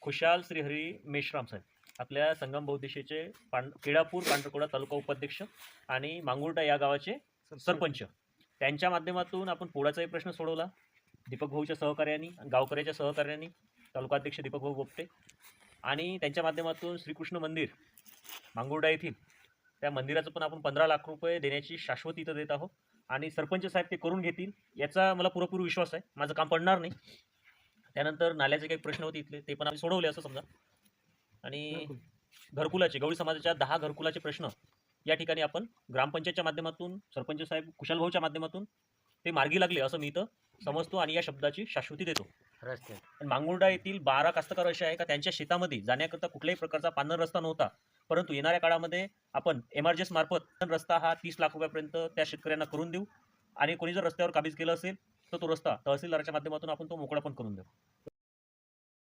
खुशाल श्रीहरी मेश्राम साहेब आपल्या संगम बहुदेशीचे पांड केळापूर पांढरकोडा तालुका उपाध्यक्ष आणि मांगुर्डा या गावाचे सरपंच. त्यांच्या माध्यमातून आपण पोळाचाही प्रश्न सोडवला. दीपक भाऊच्या सहकार्याने गावकऱ्याच्या सहकार्याने तालुकाध्यक्ष दीपक भाऊ बोपटे आणि त्यांच्या माध्यमातून श्रीकृष्ण मंदिर मांगुर्डा येथील त्या मंदिराचं पण आपण पंधरा लाख रुपये देण्याची शाश्वती इथं देत आहोत. आणि सरपंच साहेब ते करून घेतील याचा मला पुरेपूर विश्वास आहे. माझं काम पडणार नाही. त्यानंतर नाल्याचे काही प्रश्न होते इथले ते पण आम्ही सोडवले असं समजा. आणि घरकुलाचे गवळी समाजाच्या दहा घरकुलाचे प्रश्न या ठिकाणी आपण ग्रामपंचायतच्या माध्यमातून सरपंच साहेब कुशाल भाऊच्या माध्यमातून ते मार्गी लागले असं मी इथं समजतो आणि या शब्दाची शाश्वती देतो. रस्ते पण मांगुर्डा येथील बारा कास्तकार असे आहे का? त्यांच्या शेतामध्ये जाण्याकरता कुठल्याही प्रकारचा पानर रस्ता नव्हता. परंतु येणाऱ्या काळामध्ये आपण एमआरजेस मार्फत रस्ता हा तीस लाख रुपयापर्यंत त्या शेतकऱ्यांना करून देऊ. आणि कोणी जर रस्त्यावर काबीज केलं असेल तर तो रस्ता तहसीलदाराच्या माध्यमातून आपण तो मोकळा पण करून देऊ.